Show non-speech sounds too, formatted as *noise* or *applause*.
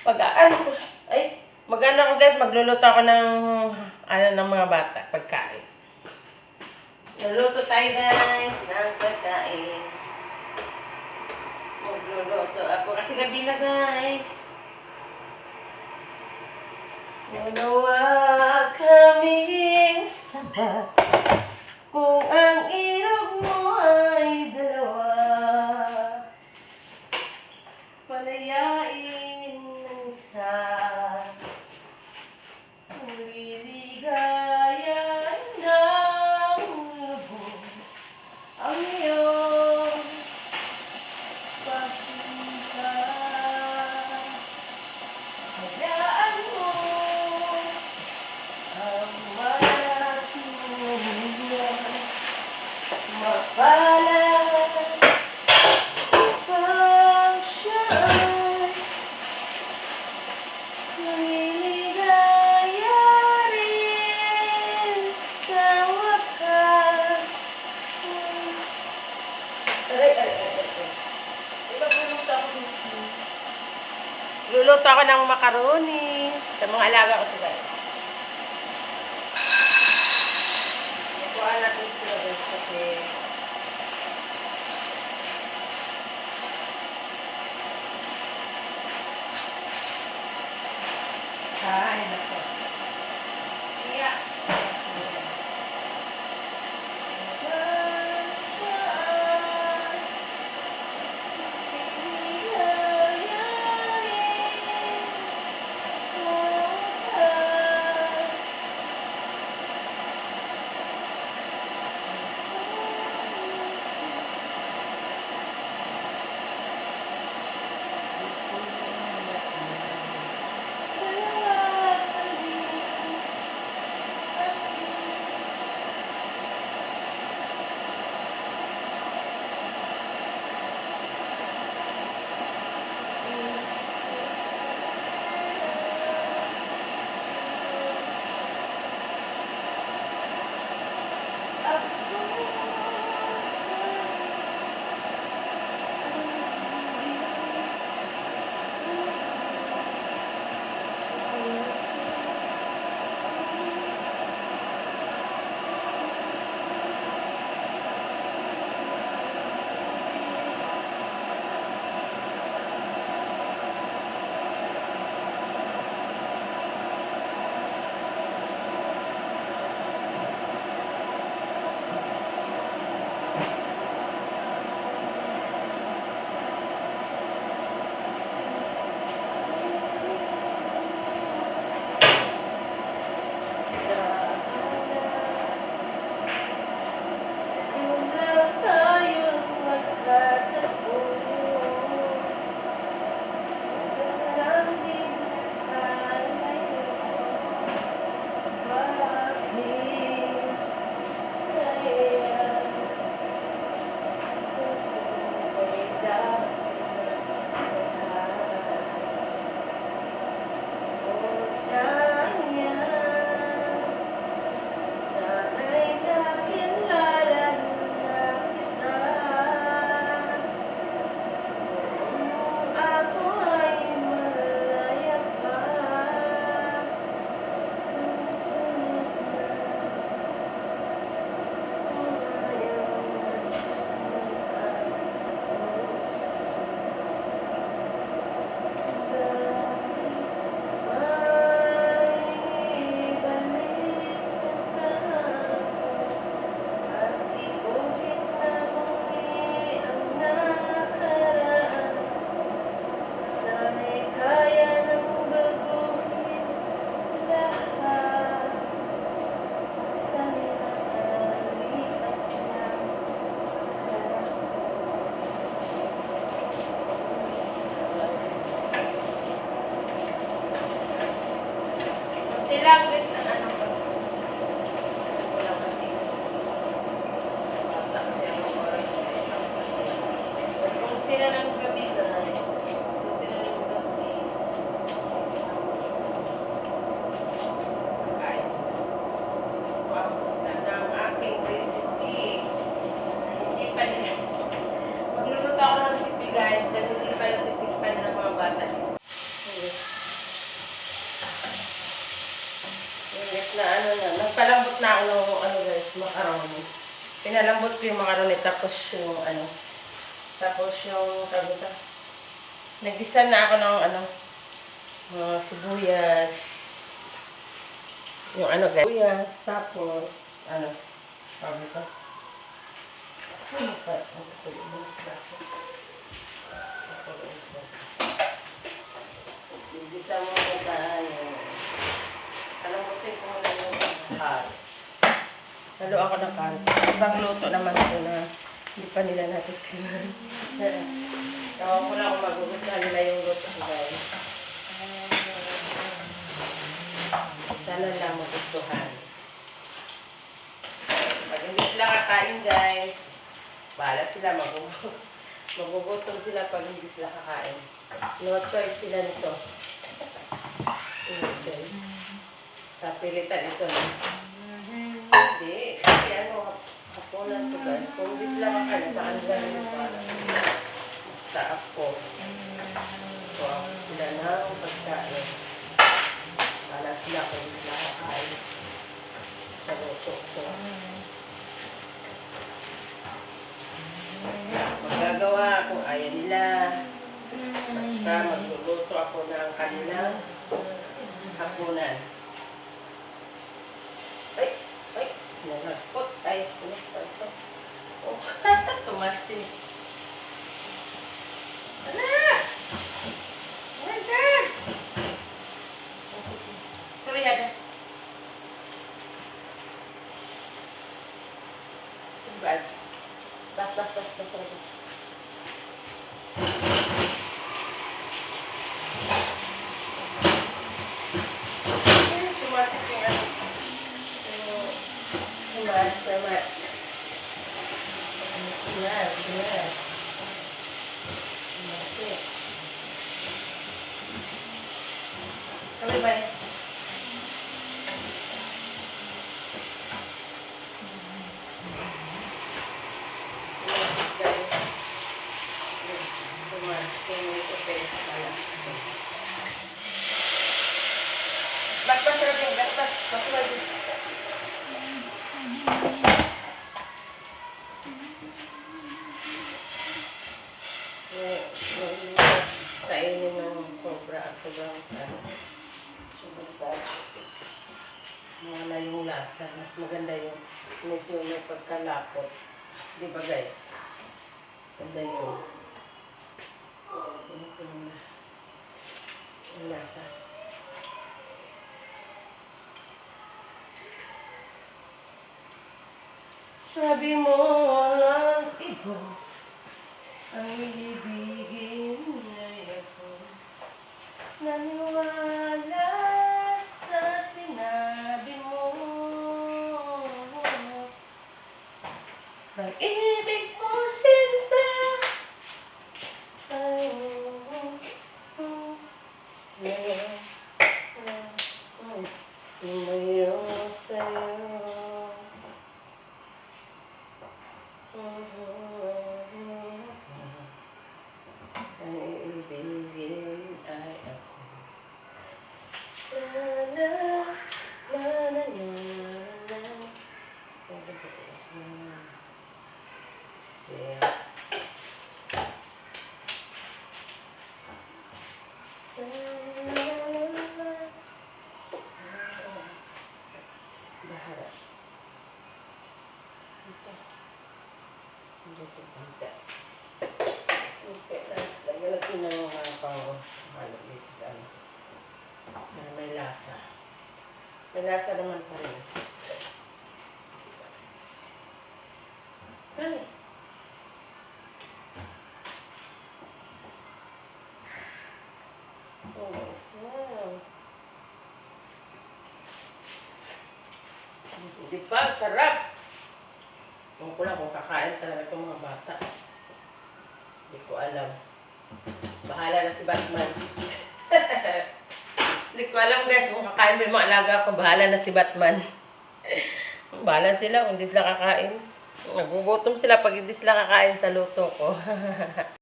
Pag, ano, ay, mag-ano ako guys, magluluto ako ng, ano, ng mga bata, pagkain. Luluto tayo guys, ng pagkain. Magluluto ako kasi gabi na guys. Nawa kaming sabat Luluto ako ng macaroni sa mga alaga ko sila. Kuha natin sila guys kasi Ay, sila ng gabi guys. Sila ng gabi. Okay. Tapos na ng aking recipe. Hindi pa nila. Magluluto ako ng recipe guys. Dahil hindi pa natitikpan ng mga bata. Init ano na. Nagpalambot na ano guys, macaroni. Pinalambot ko yung macaroni tapos yung ano tapos yung tawag ito. Na ako ng ano, mga sibuyas. Yung ano sibuyas, tapos ano, tawag ito. Ano pa? Ano pa? Mo na tayo. Alam mo, take mo lang yung carrots. Lalo ako ng carrots. Ibang luto naman ito na hindi pa nila natutunan. Tawa ko lang *laughs* kung magugustuhan nila yung luto ko guys. Sana lang magustuhan. Pag hindi sila kakain guys, bahala sila magugutom. *laughs* Magugutom sila pag hindi sila kakain. No choice sila nito. No choice. Kapilitan ito. no? Hindi. Kasi hapunan to guys. Kung hindi sila kakain, sa kanila nila para. Basta ako. So, bad. That's that's that's that's that's that's Yeah, yeah. That's Tumatak. Kami ba? Bak bak lagi, bak bak, bak lagi. Kainin ng sobra at sobrang sobrang sarap. Wala yung lasa. Mas maganda yung medyo may pagkalapot. Di ba guys? Ganda yung yung, yung, yung lasa. Sabi mo walang iba ang ibigin ay ako. Naniwala sa sinabi mo Pag-ibig mo sinta ay Lumayo sa'yo Ang ibigin ay ako La la la la la la Pwede ba isa? Siya La la la la la Bahara Ito Dito banda Okay, lagyan natin ng mga pang halo dito sa ano. Na may lasa. May lasa naman pa rin. Ay. Oh, isa. Di ba? Sarap! Kung ko lang kung kakain talaga itong mga bata. Hindi ko alam. Bahala na si Batman. *laughs* Hindi ko alam guys kung kakain ba yung mga alaga ko. Bahala na si Batman. *laughs* Bahala sila kung hindi sila kakain. Nagugutom sila pag hindi sila kakain sa luto ko. *laughs*